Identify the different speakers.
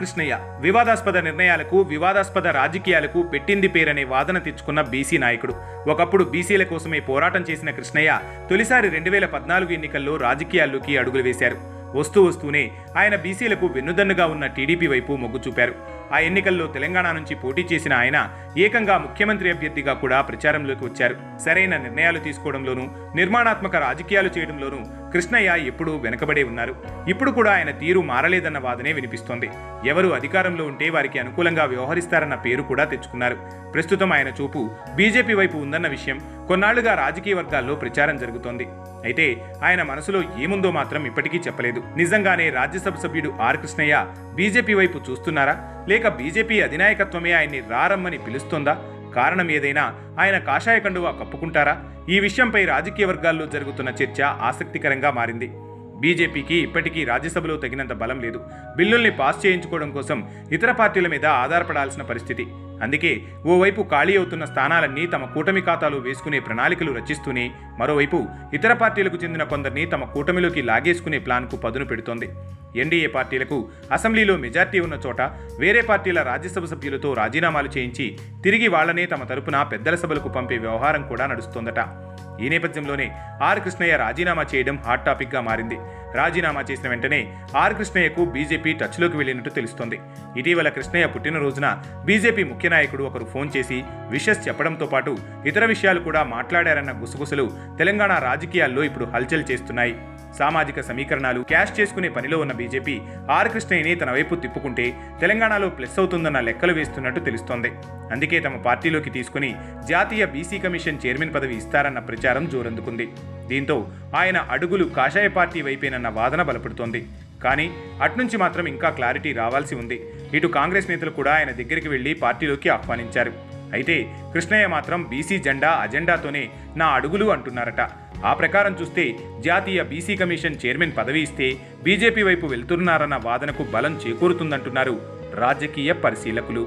Speaker 1: కృష్ణయ్య వివాదాస్పద నిర్ణయాలకు వివాదాస్పద రాజకీయాలకు పెట్టింది పేరనే వాదన తెచ్చుకున్న బీసీ నాయకుడు. ఒకప్పుడు బీసీల కోసమే పోరాటం చేసిన కృష్ణయ్య తొలిసారి రెండు వేల పద్నాలుగు ఎన్నికల్లో రాజకీయాల్లోకి అడుగులు వేశారు. వస్తూ వస్తూనే ఆయన బీసీలకు వెన్నుదన్నుగా ఉన్న టీడీపీ వైపు మొగ్గు చూపారు. ఆ ఎన్నికల్లో తెలంగాణ నుంచి పోటీ చేసిన ఆయన ఏకంగా ముఖ్యమంత్రి అభ్యర్థిగా కూడా ప్రచారంలోకి వచ్చారు. సరైన నిర్ణయాలు తీసుకోవడంలోనూ నిర్మాణాత్మక రాజకీయాలు చేయడంలోనూ కృష్ణయ్య ఎప్పుడూ వెనకబడే ఉన్నారు. ఇప్పుడు కూడా ఆయన తీరు మారలేదన్న వాదనే వినిపిస్తోంది. ఎవరు అధికారంలో ఉంటే వారికి అనుకూలంగా వ్యవహరిస్తారన్న పేరు కూడా తెచ్చుకున్నారు. ప్రస్తుతం ఆయన చూపు బీజేపీ వైపు ఉందన్న విషయం కొన్నాళ్ళుగా రాజకీయ వర్గాల్లో ప్రచారం జరుగుతోంది. అయితే ఆయన మనసులో ఏముందో మాత్రం ఇప్పటికీ చెప్పలేదు. నిజంగానే రాజ్యసభ సభ్యుడు ఆర్ కృష్ణయ్య బీజేపీ వైపు చూస్తున్నారా? లేక బీజేపీ అధినాయకత్వమే ఆయన్ని రారమ్మని పిలుస్తోందా? కారణం ఏదైనా ఆయన కాషాయ కండువా కప్పుకుంటారా? ఈ విషయంపై రాజకీయ వర్గాల్లో జరుగుతున్న చర్చ ఆసక్తికరంగా మారింది. బీజేపీకి ఇప్పటికీ రాజ్యసభలో తగినంత బలం లేదు. బిల్లుల్ని పాస్ చేయించుకోవడం కోసం ఇతర పార్టీల మీద ఆధారపడాల్సిన పరిస్థితి. అందుకే ఓవైపు ఖాళీ అవుతున్న స్థానాలన్నీ తమ కూటమి ఖాతాలో వేసుకునే ప్రణాళికలు రచిస్తూనే మరోవైపు ఇతర పార్టీలకు చెందిన కొందరిని తమ కూటమిలోకి లాగేసుకునే ప్లాన్కు పదును పెడుతోంది. ఎన్డీఏ పార్టీలకు అసెంబ్లీలో మెజార్టీ ఉన్న చోట వేరే పార్టీల రాజ్యసభ సభ్యులతో రాజీనామాలు చేయించి తిరిగి వాళ్ళనే తమ తరపున పెద్దల సభలకు పంపే వ్యవహారం కూడా నడుస్తోందట. ఈ నేపథ్యంలోనే ఆర్ కృష్ణయ్య రాజీనామా చేయడం హాట్ టాపిక్గా మారింది. రాజీనామా చేసిన వెంటనే ఆర్ కృష్ణయ్యకు బీజేపీ టచ్లోకి వెళ్ళినట్టు తెలుస్తోంది. ఇటీవల కృష్ణయ్య పుట్టినరోజున బీజేపీ ముఖ్య నాయకుడు ఒకరు ఫోన్ చేసి విషెస్ చెప్పడంతో పాటు ఇతర విషయాలు కూడా మాట్లాడారన్న గుసగుసలు తెలంగాణ రాజకీయాల్లో ఇప్పుడు హల్చల్ చేస్తున్నాయి. సామాజిక సమీకరణాలు క్యాష్ చేసుకునే పనిలో ఉన్న బీజేపీ ఆర్ కృష్ణయ్యని తన వైపు తిప్పుకుంటే తెలంగాణలో ప్లస్ అవుతుందన్న లెక్కలు వేస్తున్నట్టు తెలుస్తోంది. అందుకే తమ పార్టీలోకి తీసుకుని జాతీయ బీసీ కమిషన్ చైర్మన్ పదవి ఇస్తారన్న ప్రచారం జోరందుకుంది. దీంతో ఆయన అడుగులు కాషాయ పార్టీ వైపేనన్న వాదన బలపడుతోంది. కానీ అట్నుంచి మాత్రం ఇంకా క్లారిటీ రావాల్సి ఉంది. ఇటు కాంగ్రెస్ నేతలు కూడా ఆయన దగ్గరికి వెళ్ళి పార్టీలోకి ఆహ్వానించారు. అయితే కృష్ణయ్య మాత్రం బీసీ జెండా అజెండాతోనే నా అడుగులు అంటున్నారట. ఆ ప్రకారం చూస్తే జాతీయ బీసీ కమిషన్ చైర్మన్ పదవి ఇస్తే బీజేపీ వైపు వెళ్తున్నారన్న వాదనకు బలం చేకూరుతుందంటున్నారు రాజకీయ పరిశీలకులు.